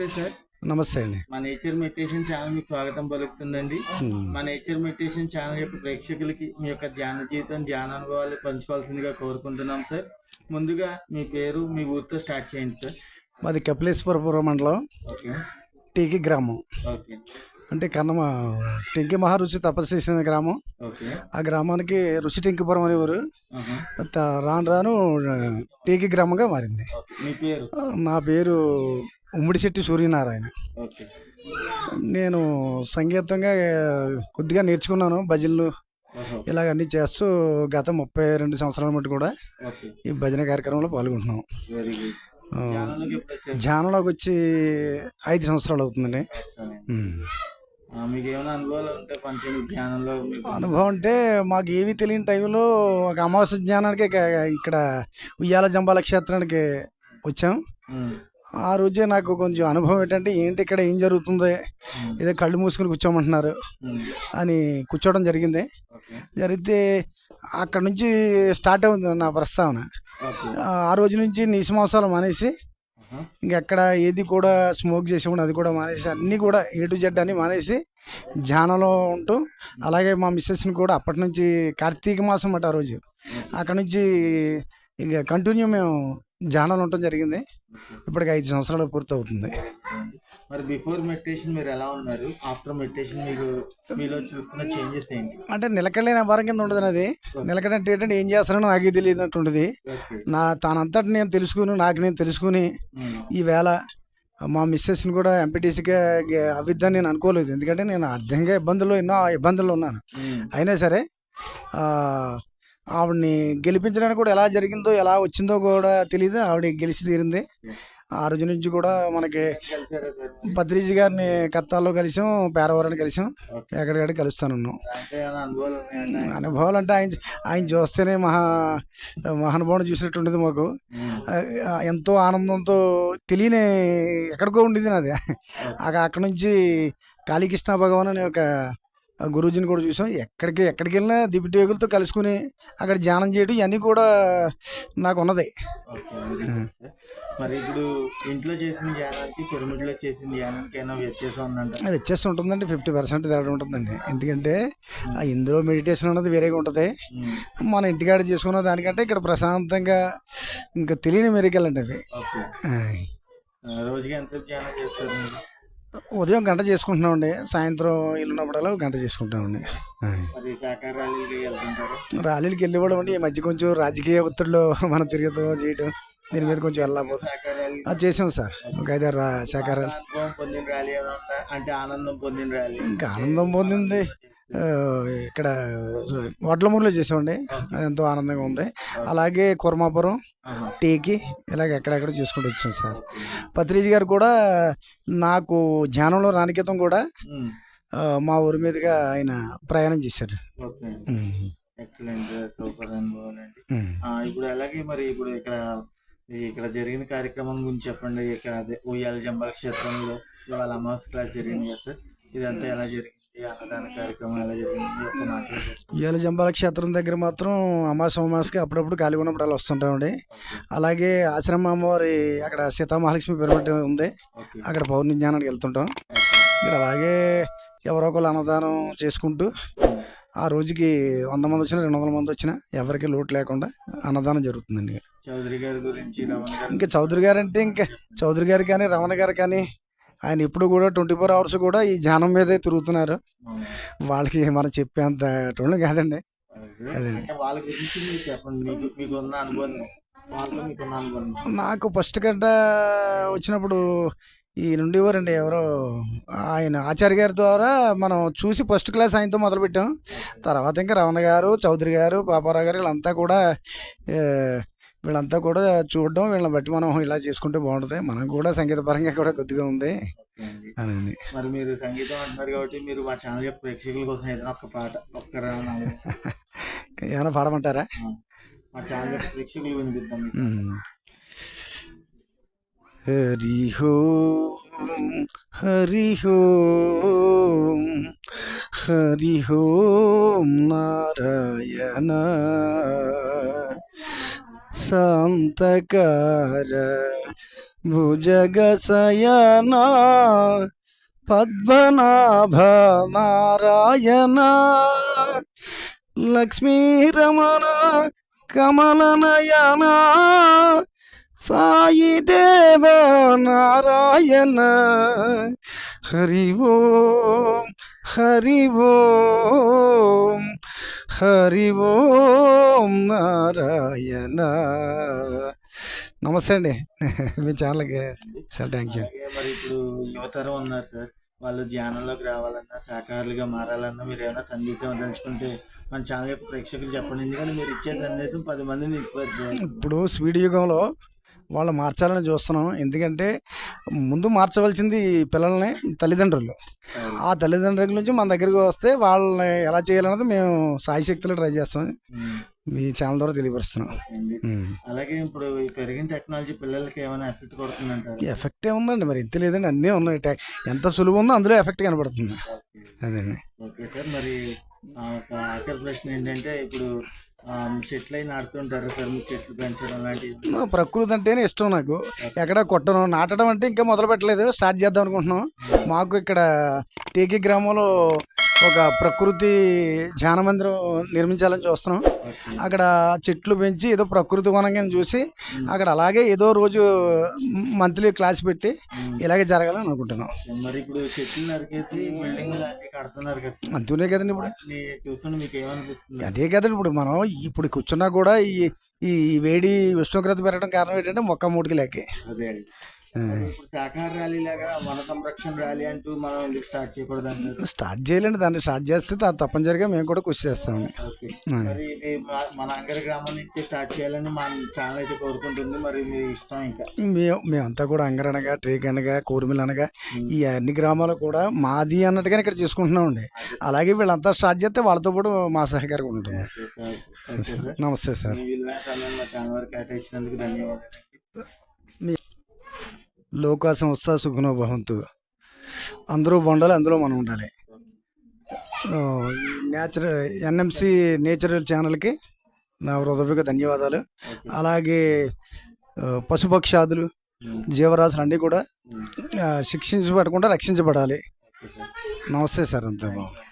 నమస్తే సార్. నమస్తే అండి. మా నేచర్ మెడిటేషన్ ఛానల్ మీకు స్వాగతం పలుకుతుందండి. మా నేచర్ మెడిటేషన్ ఛానల్ యొక్క ప్రేక్షకులకి మీ యొక్క ధ్యాన జీవితం ధ్యాన అనుభవాలు పంచుకోవాల్సిందిగా కోరుకుంటున్నాం సార్. ముందుగా మీ పేరు మీ ఊరితో స్టార్ట్ చేయండి సార్. మాది కపిలేశ్వరపురం మండలం. టీకి గ్రామం. ఓకే. అంటే కన్నమ టెంకి మహారుచి తపస్సు చేసిన గ్రామం. ఆ గ్రామానికి రుచి టెంకిపురం అనే ఊరు రాను రాను టీకి గ్రామంగా మారింది. ఓకే. మీ పేరు? నా పేరు ఉమ్మిడిశెట్టి సూర్యనారాయణ. నేను సంగీతంగా కొద్దిగా నేర్చుకున్నాను భజనలు. ఇలాగ అన్నీ చేస్తూ గత ముప్పై రెండు సంవత్సరాల మటు కూడా ఈ భజన కార్యక్రమంలో పాల్గొంటున్నాం. ధ్యానంలోకి వచ్చి ఐదు సంవత్సరాలు అవుతుందండి. అనుభవం అంటే మాకు ఏమీ తెలియని టైంలో ఒక అమావాస్య జ్ఞానానికి ఇక- ఇక్కడ ఉయ్యాల జంబాల క్షేత్రానికి వచ్చాం. ఆ రోజే నాకు కొంచెం అనుభవం ఏంటంటే ఏంటి ఇక్కడ ఏం జరుగుతుంది. ఏదో కళ్ళు మూసుకుని కూర్చోమంటున్నారు. అని కూర్చోవడం జరిగింది జరిగితే అక్కడ నుంచి స్టార్ట్ అవుతుంది నా ప్రస్తావన ఆ- రోజు నుంచి నీసు మాంసాలు మానేసి. ఇంకెక్కడ ఏది కూడా స్మోక్ చేసేవాడు అది కూడా మానేసి అన్నీ కూడా ఏ టు జెడ్ అన్నీ మానేసి ధ్యానంలో ఉంటూ అలాగే మా మిస్సెస్ని కూడా అప్పటి నుంచి కార్తీక మాసం అట ఆ రోజు అక్కడ నుంచి ఇక కంటిన్యూ మేము ధ్యానంలో ఉండటం జరిగింది. ఇప్పటికి ఐదు సంవత్సరాలు పూర్తవుతుంది. మరి బిఫోర్ మెడిటేషన్ మీరు ఎలా ఉన్నారు? ఆఫ్టర్ మెడిటేషన్ మీకు మీలో చూస్తున్న చేంజెస్ ఏంటి? అంటే నిలకడలేని భారం కింద ఉండదు అది నిలకడ అంటే ఏంటంటే ఏం చేస్తానో నాకే తెలియదు నా తానంతటి నేను తెలుసుకుని నాకు నేను తెలుసుకుని ఉమ్. ఈవేళ మా మిస్సెస్ని కూడా ఎంపీటీసీగా అవిద్దని నేను అనుకోలేదు. ఎందుకంటే నేను అర్థంగా ఇబ్బందుల్లో ఎన్నో ఇబ్బందుల్లో ఉన్నాను. ఉమ్. అయినా సరే ఆవిడ్ని గెలిపించడానికి కూడా ఎలా జరిగిందో ఎలా వచ్చిందో కూడా తెలియదు ఆవిడ గెలిచి తీరింది. ఆ రోజు నుంచి కూడా మనకి? పత్రిజీ గారిని కత్తాల్లో కలిసాం పేరవరాన్ని కలిసాం. ఎక్కడికక్కడ కలుస్తానున్నాం ఏమైనా అనుభవాలు అంటే ఆయన ఆయన చూస్తేనే మహా మహానుభావుని చూసినట్టు ఉండేది మాకు ఎంతో ఆనందంతో తెలియని ఎక్కడికో ఉండేది నాది. అక- అక్కడ నుంచి కాళీకృష్ణ భగవాన్ అనే ఒక గురూజీని కూడా చూసాం. ఎక్కడికి ఎక్కడికి వెళ్ళినా దిపిటేగులతో కలుసుకుని అక్కడ ధ్యానం చేయడం ఇవన్నీ కూడా నాకు ఉన్నది. మరి ఇప్పుడు ఇంట్లో చేసిన ధ్యానానికి పిరమిడ్లో చేసిన ధ్యానానికి ఏమైనా వ్యత్యాసం ఉందంట వ్యత్యాసం ఉంటుందండి. ఫిఫ్టీ పర్సెంట్ తేడా ఉంటుందండి. ఎందుకంటే ఆ ఇందులో మెడిటేషన్ అన్నది వేరేగా ఉంటుంది. మన ఇంటికాడ చేసుకున్న దానికంటే ఇక్కడ ప్రశాంతంగా ఇంకా తెలియని మెరికలండి అవి. రోజుకి ఎంత ధ్యానం చేస్తారు ఉదయం గంట చేసుకుంటున్నామండి. సాయంత్రం వెళ్ళినప్పుడల్లా గంట చేసుకుంటామండి. ర్యాలీలకు వెళ్ళేవాళ్ళం అండి ఈ మధ్య కొంచెం రాజకీయ ఒత్తిడిలో మనం తిరుగుతూ చేయటం దీని మీద కొంచెం వెళ్ళకపోతే శాకాహారాలు ఆ, చేసాం సార్. ఒక ఐదారు ఉందా? అంటే ఆనందం పొందిన ర్యాలీ. ఇంకా ఆనందం పొందింది. ఇక్కడ వడ్లమూరులో చేసామండి. ఎంతో ఆనందంగా ఉంది. అలాగే కుర్మాపురం. టీకి ఇలాగ ఎక్కడెక్కడ చేసుకుంటూ వచ్చాం సార్. పత్రిజీ గారు కూడా నాకు ధ్యానంలో రానికేతం కూడా మా ఊరి మీదుగా ఆయన ప్రయాణం చేశారు. ఎక్సలెంట్ సూపర్ అనుభవం అండి. ఇప్పుడు అలాగే మరి ఇప్పుడు ఇక్కడ ఇక్కడ జరిగిన కార్యక్రమం గురించి చెప్పండి. ఇక అదే ఉయ్యాల జంబాల క్షేత్రంలో ఇవాళ అమావాస్య క్లాస్ జరిగింది కదా సార్. ఇదంతా ఎలా జరిగింది? ఉయ్యాల జంబాల క్షేత్రం దగ్గర మాత్రం అమాస అమాసకి అప్పుడప్పుడు ఖాళీ ఉన్నప్పుడు అలా వస్తుంటామండి. అలాగే ఆశ్రమ అమ్మవారి అక్కడ సీతామహాలక్ష్మి పిరమిడ్ ఉంది. అక్కడ పౌర్ణమి జ్ఞానానికి వెళ్తుంటాం. ఇక్కడ అలాగే ఎవరో ఒకళ్ళు అన్నదానం చేసుకుంటూ ఆ రోజుకి వంద మంది వచ్చినా రెండు వందల మంది వచ్చినా ఎవరికి లోటు లేకుండా అన్నదానం జరుగుతుందండి. చౌదరి గారి గురించి ఇంకా చౌదరి గారు అంటే ఇంకా చౌదరి గారు కానీ రమణ గారు కానీ ఆయన ఇప్పుడు కూడా ట్వంటీ ఫోర్ అవర్స్ కూడా ఈ ధ్యానం మీదే తిరుగుతున్నారు. వాళ్ళకి మనం చెప్పేంత టోళ్ళు కాదండి. అదే. అంటే వాళ్ళ గురించి మీరు చెప్పండి. మీకు మీకున్న అనుభవం వాళ్ళతో మీకున్న అనుభవం. నాకు ఫస్ట్ గడ్డ వచ్చినప్పుడు ఈ నుండేవారండి ఎవరో ఆయన ఆచార్య గారి ద్వారా మనం చూసి ఫస్ట్ క్లాస్ ఆయనతో మొదలుపెట్టాం. తర్వాత ఇంకా రమణ గారు చౌదరి గారు పాపారావు గారు వీళ్ళంతా కూడా వీళ్ళంతా కూడా చూడడం వీళ్ళని బట్టి మనం ఇలా చేసుకుంటే బాగుంటుంది. మనం కూడా సంగీత పరంగా కూడా కొద్దిగా ఉంది. అని మరి మీరు సంగీతం అంటున్నారు కాబట్టి మీరు మా ఛానల్ యొక్క ప్రేక్షకుల కోసం ఏదైనా ఒక పాట ఒక్క ఏమైనా పాడమంటారా? మా ఛానల్ యొక్క ప్రేక్షకులు వినిపిద్దాం. హరి ఓం హరి ఓం హరి ఓం నారాయణ. శాంతకార భుజగశయన పద్మనాభ నారాయణ లక్ష్మీరమణ కమలనయన సాయి దేవ నారాయణ హరి ఓం హరి ఓం హరి ఓం నారాయణ. నమస్తే అండి. మీ ఛానల్కి సార్ థ్యాంక్ యూ. మరి ఇప్పుడు యువతరం ఉన్నారు సార్. వాళ్ళు ధ్యానంలోకి రావాలన్నా శాకాహారులుగా మారాలన్నా మీరు ఏమైనా సందేశం తెలుసుకుంటే మన ఛానల్ యొక్క ప్రేక్షకులు చెప్పండి. ఎందుకంటే మీరు ఇచ్చే సందేశం పది మందిని ఇప్పుడు స్పీడ్ యుగంలో వాళ్ళు మార్చాలని చూస్తున్నాం. ఎందుకంటే ముందు మార్చవలసింది పిల్లల్ని తల్లిదండ్రులు. ఆ తల్లిదండ్రుల నుంచి మన దగ్గరికి వస్తే వాళ్ళని ఎలా చేయాలన్నది మేము సాయి శక్తులు ట్రై చేస్తాం. మీ ఛానల్ ద్వారా తెలియపరుస్తున్నాం. అలాగే ఇప్పుడు పెరిగిన టెక్నాలజీ పిల్లలకి ఏమైనా ఎఫెక్ట్ కొడుతుందంటారు? ఎఫెక్ట్ ఏముందండి మరి? ఎంత లేదండి. అన్నీ ఉన్నాయి. ఎంత సులువు ఉందో అందులో ఎఫెక్ట్ కనబడుతుంది. అదండి ఓకే సార్. మరి ఆఖరి ప్రశ్న ఏంటంటే ఇప్పుడు చెట్లు సార్ చెట్లు పెంచడం లాంటివి నా ప్రకృతి అంటేనే ఇష్టం నాకు. ఎక్కడ కొట్టను నాటడం అంటే ఇంకా మొదలు పెట్టలేదు స్టార్ట్ చేద్దాం అనుకుంటున్నాం. మాకు ఇక్కడ టేకి గ్రామంలో ఒక ప్రకృతి ధ్యాన మందిరం నిర్మించాలని చూస్తున్నాం. అక్కడ చెట్లు పెంచి ఏదో ప్రకృతి వనంగా చూసి అక్కడ అలాగే ఏదో రోజు మంత్లీ క్లాస్ పెట్టి. ఇలాగే జరగాలని అనుకుంటున్నాం. మరి ఇప్పుడు చెట్లు నరికేసి బిల్డింగ్ లాంటివి కడుతున్నారు కదా సార్. అంతూనే కదండి ఇప్పుడు. వాటిని చూస్తుంటే మీకు ఏమనిపిస్తుంది? అదే కదండి ఇప్పుడు మనం ఇప్పుడు కూర్చున్నా కూడా ఈ ఈ వేడి ఉష్ణోగ్రత పెరగడం కారణం ఏంటంటే మొక్క మూడికి లేకే. అదే ఇప్పుడు శాఖాహార ర్యాలీ లాగా వన సంరక్షణ ర్యాలీ అంటూ మనం స్టార్ట్ చేయకూడదు స్టార్ట్ చేయాలండి దాన్ని స్టార్ట్ చేస్తే దా- తప్పనిసరిగా మేము కూడా కృషి చేస్తామండి. మరి ఇది మన అంగరి గ్రామం నుంచి స్టార్ట్ చేయాలని మా ఛానల్ అయితే కోరుకుంటుంది మరి మీ ఇష్టం ఇంకా. మేము మేమంతా కూడా అంగరనగా ట్రేక్ అనగా కోరిమిల్ అనగా. ఈ అన్ని గ్రామాలు కూడా మాది అన్నట్టుగానే ఇక్కడ చేసుకుంటున్నామండి. అలాగే వీళ్ళంతా స్టార్ట్ చేస్తే వాళ్ళతో కూడా మా సహకారం ఉంటుంది. నమస్తే సార్. ధన్యవాదాలు. లోకా సంస్థ సుఖనో భవంతు. అందరూ బాగుండాలి అందులో మనం ఉండాలి. నేచురల్ ఎన్ఎంసి నేచురల్ ఛానల్కి నా హృదయపూర్వక ధన్యవాదాలు. అలాగే పశుపక్షాదులు. జీవరాశులు అన్నీ కూడా శిక్షించబడకుండా రక్షించబడాలి. నమస్తే సార్ అంతా బాబు